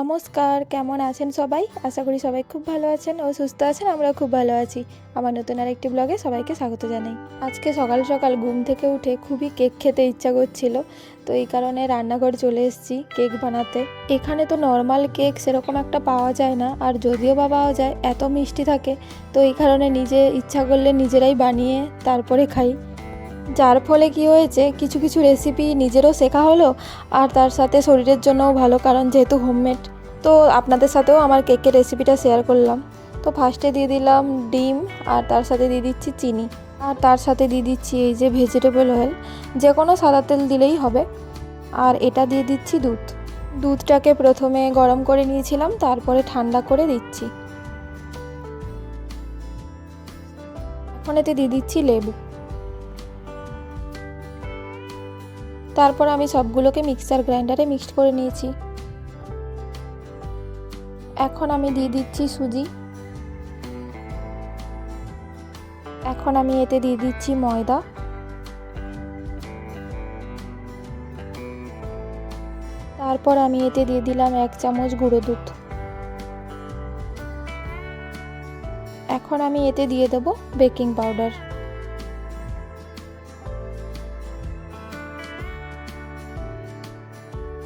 নমস্কার, কেমন আছেন সবাই? আশা করি সবাই খুব ভালো আছেন ও সুস্থ আছেন আমরা খুব ভালো আছি। আমার নতুন আর একটি ব্লগে সবাইকে স্বাগত জানাই। আজকে সকাল সকাল ঘুম থেকে উঠে খুবই কেক খেতে ইচ্ছা করছিল, তো এই কারণে রান্নাঘর চলে এসেছি কেক বানাতে। এখানে তো নর্মাল কেক সেরকম একটা পাওয়া যায় না, আর যদিও বা পাওয়া যায়, এত মিষ্টি থাকে, তো এই কারণে নিজে ইচ্ছা করলে নিজেরাই বানিয়ে তারপরে খাই। যার ফলে কি হয়েছে, কিছু কিছু রেসিপি নিজেরও শেখা হলো আর তার সাথে শরীরের জন্যও ভালো, কারণ যেহেতু হোমমেড তো আপনাদের সাথেও আমার কেকের রেসিপিটা শেয়ার করলাম। তো ফার্স্টে দিয়ে দিলাম ডিম আর তার সাথে দিয়ে দিচ্ছি চিনি। আর তার সাথে দিয়ে দিচ্ছি এই যে ভেজিটেবল অয়েল যে কোনো সাদা তেল দিলেই হবে। আর এটা দিয়ে দিচ্ছি দুধ। দুধটাকে প্রথমে গরম করে নিয়েছিলাম, তারপরে ঠান্ডা করে দিচ্ছি। এখন এতে দিয়ে দিচ্ছি লেবু। তারপর আমি সবগুলোকে মিক্সার গ্রাইন্ডারে মিক্সড করে নিয়েছি। এখন আমি দিয়ে দিচ্ছি সুজি। এখন আমি এতে দিয়ে দিচ্ছি ময়দা। তারপর আমি এতে দিয়ে দিলাম এক চামচ গুঁড়ো দুধ। এখন আমি এতে দিয়ে দেবো বেকিং পাউডার।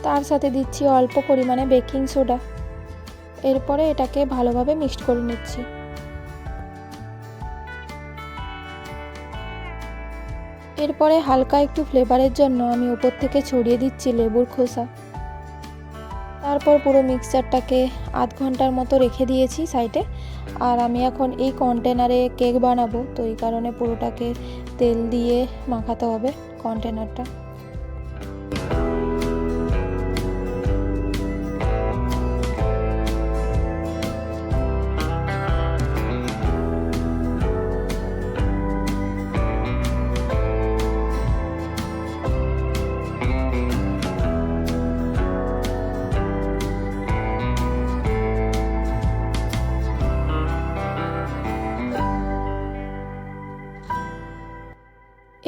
তার সাথে দিচ্ছি অল্প পরিমাণে বেকিং সোডা। এরপরে এটাকে ভালোভাবে মিক্সড করে নিচ্ছি। এরপরে হালকা একটু ফ্লেভারের জন্য আমি উপর থেকে ছড়িয়ে দিচ্ছি লেবুর খোসা। তারপর পুরো মিক্সচারটাকে আধ ঘণ্টার মতো রেখে দিয়েছি সাইডে। আর আমি এখন এই কন্টেনারে কেক বানাবো, তো এই কারণে পুরোটাকে তেল দিয়ে মাখাতে হবে কন্টেনারটা।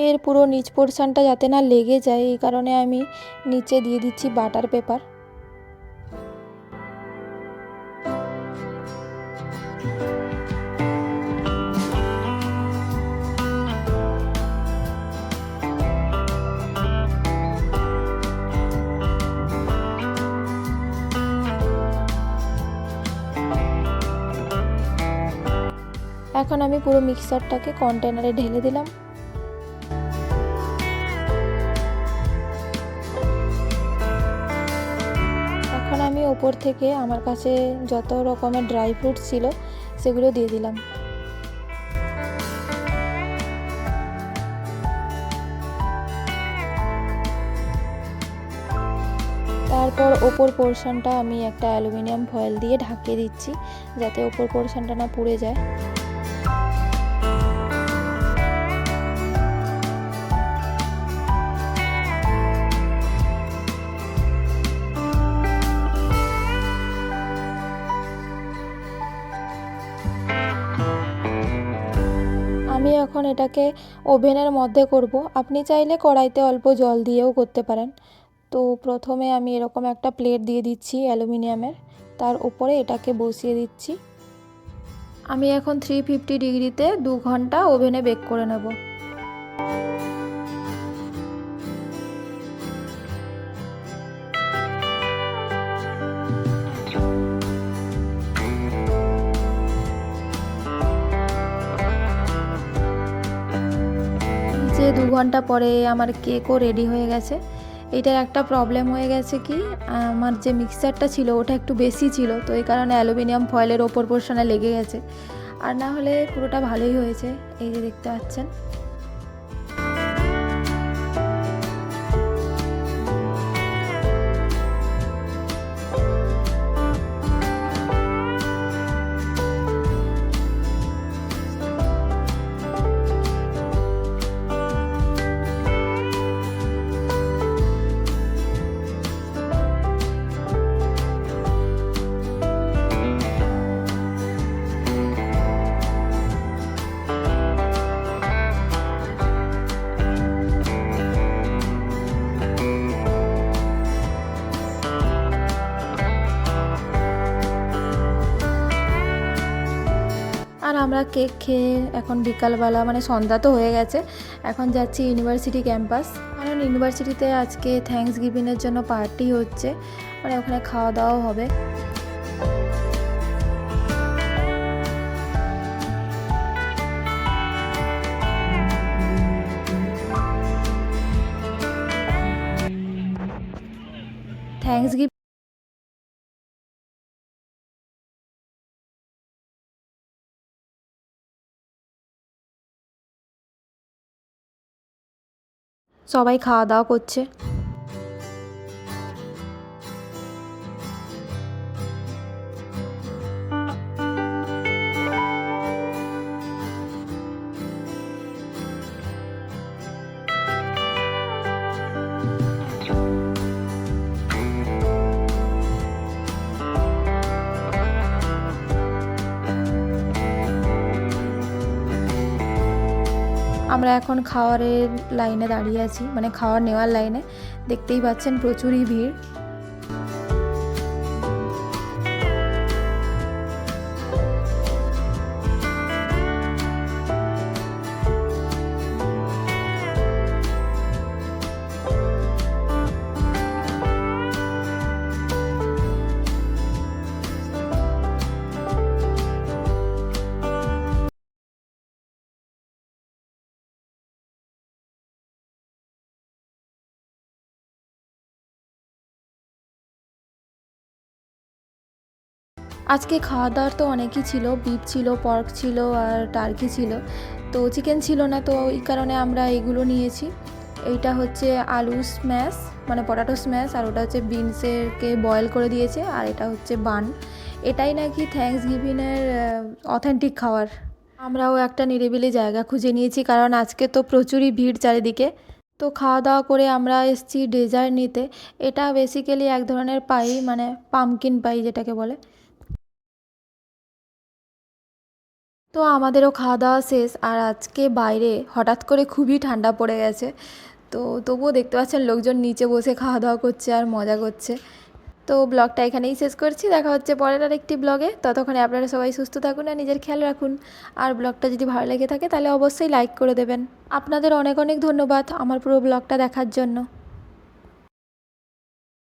এর পুরো নিচ পোর্শনটা যাতে না লেগে যায়, এই কারণে আমি নিচে দিয়ে দিচ্ছি বাটার পেপার এখন আমি পুরো মিক্সারটাকে কন্টেনারে ঢেলে দিলাম। ওপর থেকে আমার কাছে যত রকমের ড্রাই ফ্রুট ছিল, সেগুলো দিয়ে দিলাম। তারপর ওপর পোর্শনটা আমি একটা অ্যালুমিনিয়াম ফয়েল দিয়ে ঢাকিয়ে দিচ্ছি, যাতে ওপর পোর্শনটা না পুড়ে যায়। এখন এটাকে ওভেনের মধ্যে করব। আপনি চাইলে কড়াইতে অল্প জল দিয়েও করতে পারেন। তো প্রথমে আমি এরকম একটা প্লেট দিয়ে দিচ্ছি অ্যালুমিনিয়ামের। তার উপরে এটাকে বসিয়ে দিচ্ছি। আমি এখন থ্রি ফিফটি ডিগ্রিতে দু ঘণ্টা ওভেনে বেক করে নেব। ঘণ্টা পরে আমার কেকও রেডি হয়ে গেছে। এটার একটা প্রবলেম হয়ে গেছে কি, আমার যে মিক্সারটা ছিল ওটা একটু বেশি ছিল, তো এই কারণে অ্যালুমিনিয়াম ফয়েলের ওপর পোর্শনে লেগে গেছে। আর না হলে পুরোটা ভালোই হয়েছে, এই যে দেখতে পাচ্ছেন। আমরা কেক খেয়ে এখন বিকালবেলা মানে সন্ধ্যা তো হয়ে গেছে, এখন যাচ্ছি ইউনিভার্সিটি ক্যাম্পাস কারণ ইউনিভার্সিটিতে আজকে থ্যাঙ্কস গিভিংয়ের জন্য পার্টি হচ্ছে মানে ওখানে খাওয়া দাওয়াও হবে। থ্যাঙ্কস সবাই খাওয়া দাওয়া করছে। আমরা এখন খাওয়ারের লাইনে দাঁড়িয়ে আছি মানে খাওয়ার নেওয়ার লাইনে। দেখতেই পাচ্ছেন প্রচুরই ভিড়। আজকে খাওয়া দাওয়ার তো অনেকই ছিল বিপ ছিল পর্ক ছিল আর টার্কি ছিল। তো চিকেন ছিল না, তো এই কারণে আমরা এগুলো নিয়েছি। এইটা হচ্ছে আলু স্ম্যাশ মানে পটাটো স্ম্যাশ আর ওটা হচ্ছে বিনসেরকে বয়েল করে দিয়েছে আর এটা হচ্ছে বান এটাই নাকি থ্যাঙ্কস গিভিংয়ের অথেন্টিক খাবার আমরাও একটা নিরিবিলি জায়গা খুঁজে নিয়েছি কারণ আজকে তো প্রচুরই ভিড় চারিদিকে। তো খাওয়া দাওয়া করে আমরা এসেছি ডেজার্ট নিতে। এটা বেসিক্যালি এক ধরনের পাই মানে পামকিন পাই যেটাকে বলে। তো আমাদেরও খাওয়া দাওয়া শেষ, আর আজকে বাইরে হঠাৎ করে খুবই ঠান্ডা পড়ে গেছে। তো তবুও দেখতে পাচ্ছেন লোকজন নিচে বসে খাওয়া দাওয়া করছে আর মজা করছে। তো ব্লগটা এখানেই শেষ করছি। দেখা হচ্ছে পরের আর একটি ব্লগে। ততক্ষণে আপনারা সবাই সুস্থ থাকুন আর নিজের খেয়াল রাখুন। আর ব্লগটা যদি ভালো লেগে থাকে, তাহলে অবশ্যই লাইক করে দেবেন। আপনাদের অনেক অনেক ধন্যবাদ আমার পুরো ব্লগটা দেখার জন্য।